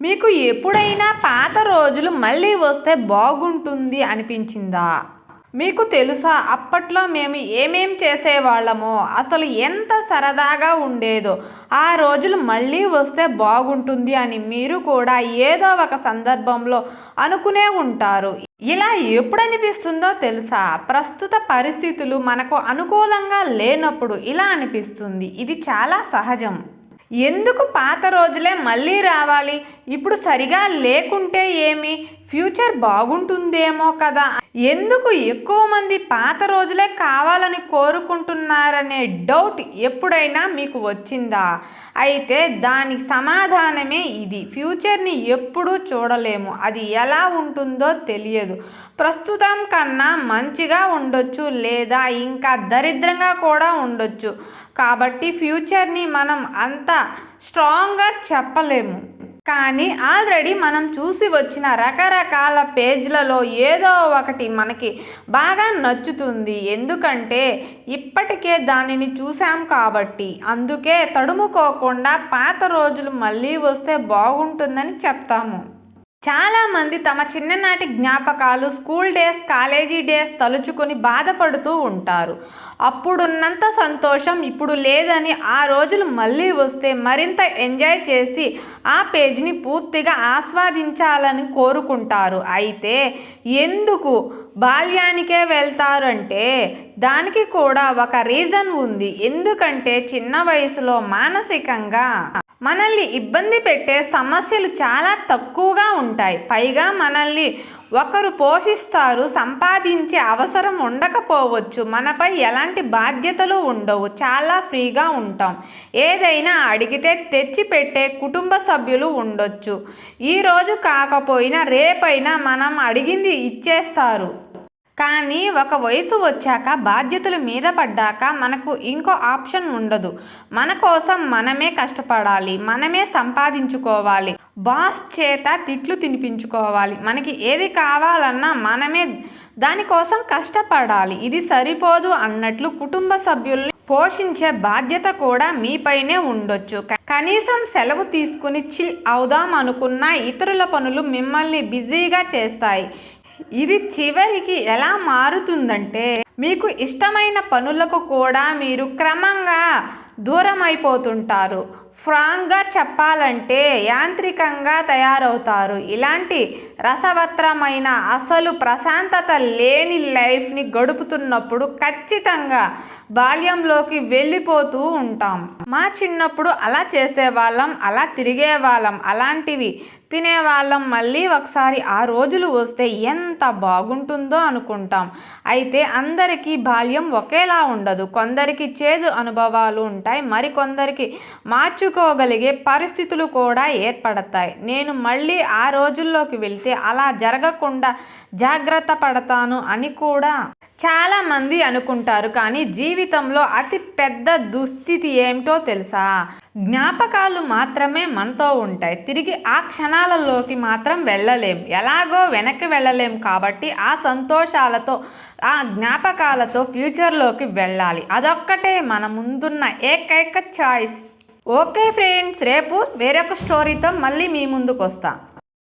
మీకు ఎప్పుడైనా పాత రోజులు మళ్ళీ వస్తే బాగుంటుంది అనిపించిందా? మీకు తెలుసా అప్పట్లో మేము ఏమేం చేసేవాళ్ళమో అసలు ఎంత సరదాగా ఉండేదో ఆ రోజులు మళ్ళీ వస్తే బాగుంటుంది అని మీరు కూడా ఏదో ఒక సందర్భంలో అనుకునే ఉంటారు. ఇలా ఎప్పుడు అనిపిస్తుందో తెలుసా ప్రస్తుత పరిస్థితులు మనకు అనుకూలంగా లేనప్పుడు ఇలా అనిపిస్తుంది. ఇది చాలా సహజం. ఎందుకు పాత రోజులే మళ్ళీ రావాలి? ఇప్పుడు సరిగా లేకుంటే ఏమి? ఫ్యూచర్ బాగుంటుందేమో కదా. ఎందుకు ఎక్కువ మంది పాత రోజులే కావాలని కోరుకుంటున్నారనే డౌట్ ఎప్పుడైనా మీకు వచ్చిందా? అయితే దాని సమాధానమే ఇది. ఫ్యూచర్ని ఎప్పుడూ చూడలేము. అది ఎలా ఉంటుందో తెలియదు. ప్రస్తుతం కన్నా మంచిగా ఉండొచ్చు లేదా ఇంకా దరిద్రంగా కూడా ఉండొచ్చు. కాబట్టి ఫ్యూచర్ని మనం అంత స్ట్రాంగ్గా చెప్పలేము. కానీ ఆల్రెడీ మనం చూసి వచ్చిన రకరకాల పేజ్లలో ఏదో ఒకటి మనకి బాగా నచ్చుతుంది. ఎందుకంటే ఇప్పటికే దానిని చూసాం కాబట్టి. అందుకే తడుముకోకుండా పాత రోజులు మళ్ళీ వస్తే బాగుంటుందని చెప్తాము. చాలామంది తమ చిన్ననాటి జ్ఞాపకాలు స్కూల్ డేస్ కాలేజీ డేస్ తలుచుకొని బాధపడుతూ ఉంటారు. అప్పుడున్నంత సంతోషం ఇప్పుడు లేదని ఆ రోజులు మళ్ళీ వస్తే మరింత ఎంజాయ్ చేసి ఆ పేజ్ని పూర్తిగా ఆస్వాదించాలని కోరుకుంటారు. అయితే ఎందుకు బాల్యానికే వెళ్తారంటే దానికి కూడా ఒక రీజన్ ఉంది. ఎందుకంటే చిన్న వయసులో మానసికంగా మనల్ని ఇబ్బంది పెట్టే సమస్యలు చాలా తక్కువగా ఉంటాయి. పైగా మనల్ని ఒకరు పోషిస్తారు సంపాదించే అవసరం ఉండకపోవచ్చు మనపై ఎలాంటి బాధ్యతలు ఉండవు చాలా ఫ్రీగా ఉంటాం. ఏదైనా అడిగితే తెచ్చిపెట్టే కుటుంబ సభ్యులు ఉండొచ్చు. ఈరోజు కాకపోయినా రేపైనా మనం అడిగింది ఇచ్చేస్తారు. కానీ ఒక వయసు వచ్చాక బాధ్యతలు మీద పడ్డాక మనకు ఇంకో ఆప్షన్ ఉండదు. మన కోసం మనమే కష్టపడాలి మనమే సంపాదించుకోవాలి బాస్ చేత తిట్లు తినిపించుకోవాలి. మనకి ఏది కావాలన్నా మనమే దానికోసం కష్టపడాలి. ఇది సరిపోదు అన్నట్లు కుటుంబ సభ్యుల్ని పోషించే బాధ్యత కూడా మీపైనే ఉండొచ్చు. కనీసం సెలవు తీసుకుని చిల్ అవుదాం అనుకున్న ఇతరుల పనులు మిమ్మల్ని బిజీగా చేస్తాయి. ఇది చివరికి ఎలా మారుతుందంటే మీకు ఇష్టమైన పనులకు కూడా మీరు క్రమంగా దూరం అయిపోతుంటారు ఫ్రాంక్గా చెప్పాలంటే యాంత్రికంగా తయారవుతారు. ఇలాంటి రసవత్రమైన అసలు ప్రశాంతత లేని లైఫ్ని గడుపుతున్నప్పుడు ఖచ్చితంగా బాల్యంలోకి వెళ్ళిపోతూ ఉంటాం. మా చిన్నప్పుడు అలా చేసేవాళ్ళం అలా తిరిగేవాళ్ళం. అలాంటివి తినేవాళ్ళం. మళ్ళీ ఒకసారి ఆ రోజులు వస్తే ఎంత బాగుంటుందో అనుకుంటాం. అయితే అందరికీ బాల్యం ఒకేలా ఉండదు. కొందరికి చేదు అనుభవాలు ఉంటాయి. మరికొందరికి మార్చుకోగలిగే పరిస్థితులు కూడా ఏర్పడతాయి. నేను మళ్ళీ ఆ రోజుల్లోకి వెళ్తే అలా జరగకుండా జాగ్రత్త పడతాను అని కూడా చాలామంది అనుకుంటారు కానీ జీవితంలో అతి పెద్ద దుస్థితి ఏమిటో తెలుసా? జ్ఞాపకాలు మాత్రమే మనతో ఉంటాయి. తిరిగి ఆ క్షణాలలోకి మాత్రం వెళ్ళలేం. ఎలాగో వెనక్కి వెళ్ళలేం కాబట్టి ఆ సంతోషాలతో ఆ జ్ఞాపకాలతో ఫ్యూచర్లోకి వెళ్ళాలి. అదొక్కటే మన ముందున్న ఏకైక చాయిస్. ఓకే ఫ్రెండ్స్ రేపు వేరొక స్టోరీతో మళ్ళీ మీ ముందుకు వస్తాను